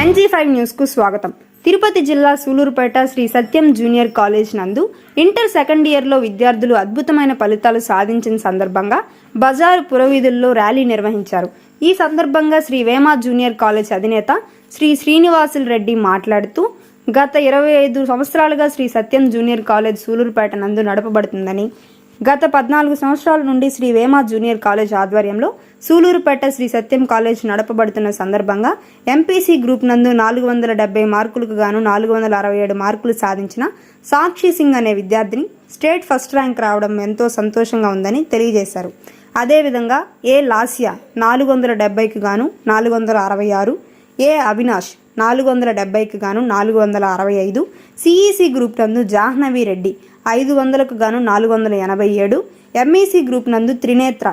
NG five న్యూస్కు స్వాగతం. తిరుపతి జిల్లా సూలూరుపేట శ్రీ సత్యం జూనియర్ కాలేజ్ నందు ఇంటర్ సెకండ్ ఇయర్లో విద్యార్థులు అద్భుతమైన ఫలితాలు సాధించిన సందర్భంగా బజారు పురవీధుల్లో ర్యాలీ నిర్వహించారు. ఈ సందర్భంగా శ్రీ వేమ జూనియర్ కాలేజ్ అధినేత శ్రీ శ్రీనివాసులు రెడ్డి మాట్లాడుతూ గత ఇరవై ఐదు సంవత్సరాలుగా శ్రీ సత్యం జూనియర్ కాలేజ్ సూలూరుపేట నందు నడపబడుతుందని గత పద్నాలుగు సంవత్సరాల నుండి శ్రీ వేమ జూనియర్ కాలేజ్ ఆధ్వర్యంలో సూలూరుపేట శ్రీ సత్యం కాలేజ్ నడపబడుతున్న సందర్భంగా ఎంపీసీ గ్రూప్ నందు నాలుగు వందల డెబ్బై మార్కులకు గాను నాలుగు వందల అరవై ఏడు మార్కులు సాధించిన సాక్షి సింగ్ అనే విద్యార్థిని స్టేట్ ఫస్ట్ ర్యాంక్ రావడం ఎంతో సంతోషంగా ఉందని తెలియజేశారు. అదేవిధంగా ఏ లాస్యా నాలుగు వందల డెబ్బైకి గాను నాలుగు వందల అరవై ఆరు ఏ అవినాష్ నాలుగు వందల డెబ్బైకి గాను నాలుగు వందల అరవై ఐదు సిఈసి గ్రూప్ నందు జాహ్నవి రెడ్డి ఐదు వందలకు గాను నాలుగు వందల ఎనభై ఏడు. ఎంఈసి గ్రూప్ నందు త్రినేత్ర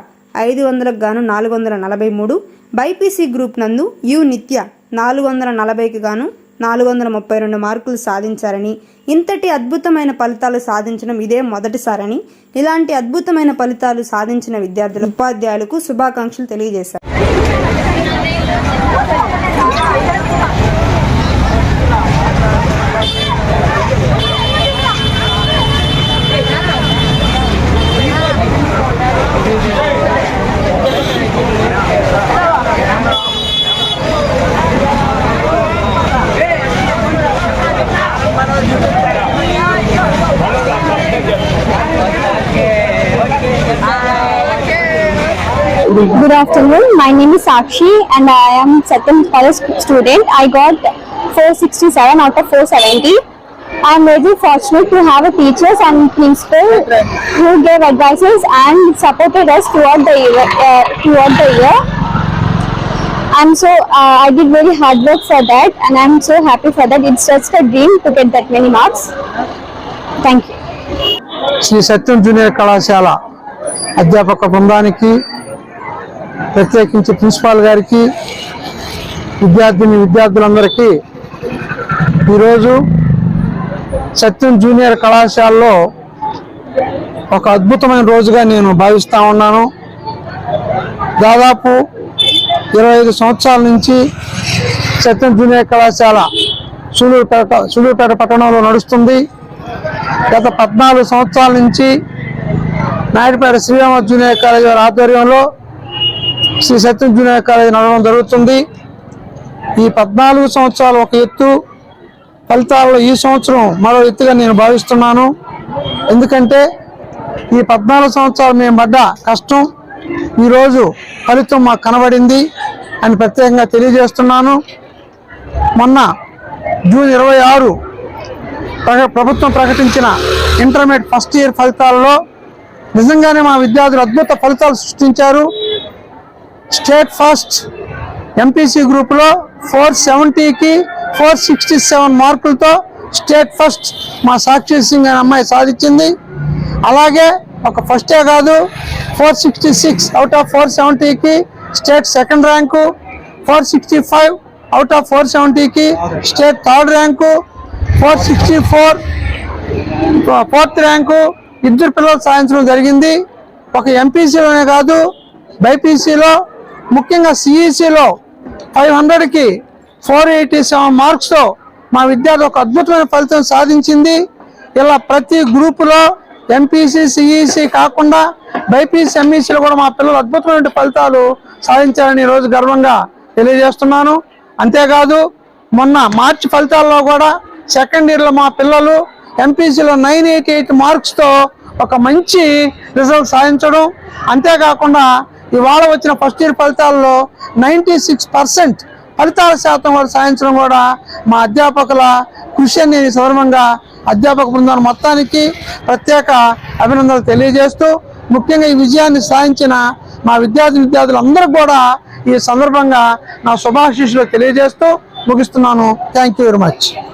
ఐదు వందలకు గాను నాలుగు వందల నలభై మూడు. బైపీసీ గ్రూప్ నందు యు నిత్య నాలుగు వందల నలభైకి గాను నాలుగు వందల ముప్పై రెండు మార్కులు సాధించారని. ఇంతటి అద్భుతమైన ఫలితాలు సాధించడం ఇదే మొదటిసారని ఇలాంటి అద్భుతమైన ఫలితాలు సాధించిన విద్యార్థులు ఉపాధ్యాయులకు శుభాకాంక్షలు తెలియజేశారు. Good afternoon. My name is Sakshi and I am second college student. I got 467 out of 470. I am very fortunate to have a teachers and principal who gave advices and supported us throughout the year. Uh, throughout the year. And so uh, I did very hard work for that and I am so happy for that. It's just a dream to get that many marks. Thank you. Shri Satyam junior కళాశాల అధ్యాపక బృందానికి ప్రత్యేకించి principal గారికి విద్యార్థిని విద్యార్థులందరికీ ఈరోజు సత్యం junior కళాశాలలో ఒక అద్భుతమైన రోజుగా నేను భావిస్తూ ఉన్నాను. దాదాపు ఇరవై ఐదు సంవత్సరాల నుంచి సత్యం జూనియర్ కళాశాల సూళ్ళూరుపేట సూళ్ళూరుపేట పట్టణంలో నడుస్తుంది. గత పద్నాలుగు సంవత్సరాల నుంచి నాయుడుపేట శ్రీరామ జూనియర్ కాలేజీ ఆధ్వర్యంలో శ్రీ సత్యం జూనియర్ కాలేజ్ నడవడం జరుగుతుంది. ఈ పద్నాలుగు సంవత్సరాలు ఒక ఎత్తు ఫలితాల్లో ఈ సంవత్సరం మరో ఎత్తుగా నేను భావిస్తున్నాను. ఎందుకంటే ఈ పద్నాలుగు సంవత్సరాలు మేము పడ్డ కష్టం ఈరోజు ఫలితం మాకు కనబడింది అని ప్రత్యేకంగా తెలియజేస్తున్నాను. మొన్న జూన్ ఇరవై ఆరు ప్రభుత్వం ప్రకటించిన ఇంటర్మీడియట్ ఫస్ట్ ఇయర్ ఫలితాలలో నిజంగానే మా విద్యార్థులు అద్భుత ఫలితాలు సృష్టించారు. స్టేట్ ఫస్ట్ ఎంపీసీ గ్రూప్లో ఫోర్ సెవెంటీకి ఫోర్ సిక్స్టీ సెవెన్ మార్కులతో స్టేట్ ఫస్ట్ మా సాక్షి సింగ్ అనే అమ్మాయి సాధించింది. అలాగే ఒక ఫస్టే కాదు four sixty six out of four సెవెంటీకి state second rank four sixty five out of four సెవెంటీకి state third rank four sixty four fourth rank ఇద్దరు పిల్లలు సాధించడం జరిగింది. ఒక ఎంపీసీలోనే కాదు బైపీసీలో ముఖ్యంగా సిఈసిలో ఫైవ్ హండ్రెడ్కి ఫోర్ ఎయిటీ సెవెన్ మార్క్స్తో మా విద్యార్థి ఒక అద్భుతమైన ఫలితం సాధించింది. ఇలా ప్రతి గ్రూపులో ఎంపీసీ సిఈసి కాకుండా బైపీసీ ఎంఈసీలో కూడా మా పిల్లలు అద్భుతమైన ఫలితాలు సాధించారని ఈరోజు గర్వంగా తెలియజేస్తున్నాను. అంతేకాదు మొన్న మార్చి ఫలితాల్లో కూడా సెకండ్ ఇయర్లో మా పిల్లలు ఎంపీసీలో నైన్ ఎయిటీ ఎయిట్ మార్క్స్తో ఒక మంచి రిజల్ట్ సాధించడం. అంతేకాకుండా ఇవాళ వచ్చిన ఫస్ట్ ఇయర్ ఫలితాల్లో నైంటీ సిక్స్ పర్సెంట్ ఫలితాల శాతం కూడా సాధించడం కూడా మా అధ్యాపకుల కృషి అని సందర్భంగా అధ్యాపక బృందం మొత్తానికి ప్రత్యేక అభినందనలు తెలియజేస్తూ ముఖ్యంగా ఈ విజయాన్ని సాధించిన మా విద్యార్థి విద్యార్థులందరూ కూడా ఈ సందర్భంగా నా శుభాశీస్సులు తెలియజేస్తూ ముగిస్తున్నాను. Thank you very much